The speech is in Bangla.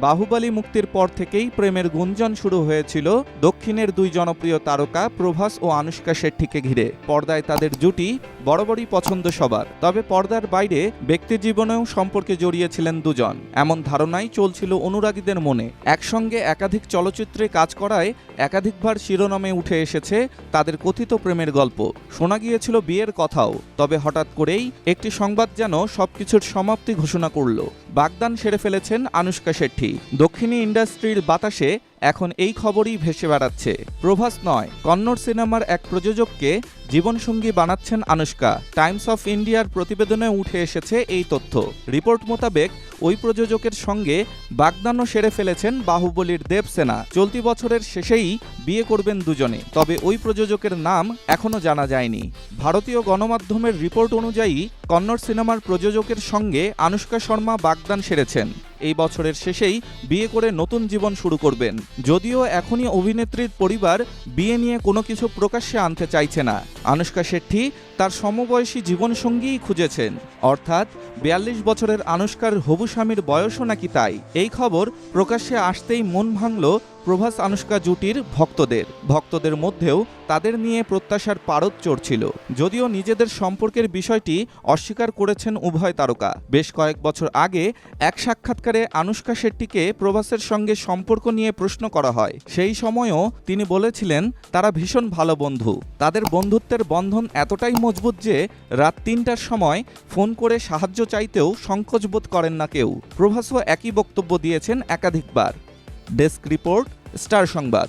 বাহুবলী মুক্তির পর থেকেই প্রেমের গুঞ্জন শুরু হয়েছিল দক্ষিণের দুই জনপ্রিয় তারকা প্রভাস ও আনুষ্কা শেট্টিকে ঘিরে। পর্দায় তাদের জুটি বরাবরই পছন্দ সবার। তবে পর্দার বাইরে ব্যক্তি জীবনেও সম্পর্কে জড়িয়েছিলেন দুজন। এমন ধারণাই চলছিল অনুরাগীদের মনে। একসঙ্গে একাধিক চলচ্চিত্রে কাজ করায় একাধিকবার শিরোনামে উঠে এসেছে তাদের কথিত প্রেমের গল্প। শোনা গিয়েছিল বিয়ের কথাও, তবে হঠাৎ করেই একটি সংবাদ যেন সবকিছুর সমাপ্তি ঘোষণা করল। বাগদান সেরে ফেলেছেন আনুষ্কা শেট্টি। দক্ষিণী ইন্ডাস্ট্রির বাতাসে এখন এই খবরই ভেসে বেড়াচ্ছে। প্রভাস নয়, কন্নড় সিনেমার এক প্রযোজককে জীবনসঙ্গী বানাচ্ছেন আনুষ্কা। টাইমস অফ ইন্ডিয়ার প্রতিবেদনে উঠে এসেছে এই তথ্য। রিপোর্ট মোতাবেক ওই প্রযোজকের সঙ্গে বাগদানও সেরে ফেলেছেন বাহুবলীর দেবসেনা। চলতি বছরের শেষেই বিয়ে করবেন দুজনে, তবে ওই প্রযোজকের নাম এখনও জানা যায়নি। ভারতীয় গণমাধ্যমের রিপোর্ট অনুযায়ী কন্নড় সিনেমার প্রযোজকের সঙ্গে আনুষ্কা শর্মা বাগদান সেরেছেন। এই বছরের শেষেই বিয়ে করে নতুন জীবন শুরু করবেন। যদিও এখনই অভিনেত্রীর পরিবার বিয়ে নিয়ে কোনো কিছু প্রকাশ্যে আনতে চাইছে না। আনুষ্কা শেট্টি তার সমবয়সী জীবনসঙ্গীই খুঁজেছেন। অর্থাৎ বিয়াল্লিশ বছরের আনুষ্কার হবু স্বামীর বয়সও নাকি তাই? এই খবর প্রকাশ্যে আসতেই মন ভাঙল প্রভাস আনুষ্কা জুটির ভক্তদের। ভক্তদের মধ্যেও তাদের নিয়ে প্রত্যাশার পারদ চড়ছিল। যদিও নিজেদের সম্পর্কের বিষয়টি অস্বীকার করেছেন উভয় তারকা। বেশ কয়েক বছর আগে এক সাক্ষাৎকারে আনুষ্কা শেট্টিকে প্রভাসের সঙ্গে সম্পর্ক নিয়ে প্রশ্ন করা হয়। সেই সময়ও তিনি বলেছিলেন, তারা ভীষণ ভালো বন্ধু। তাদের বন্ধুত্বের বন্ধন এতটাই মজবুত যে রাত তিনটার সময় ফোন করে সাহায্য চাইতেও সংকোচ বোধ করেন না কেউ। প্রভাসও একই বক্তব্য দিয়েছেন একাধিকবার। ডেস্ক রিপোর্ট স্টার সংবাদ।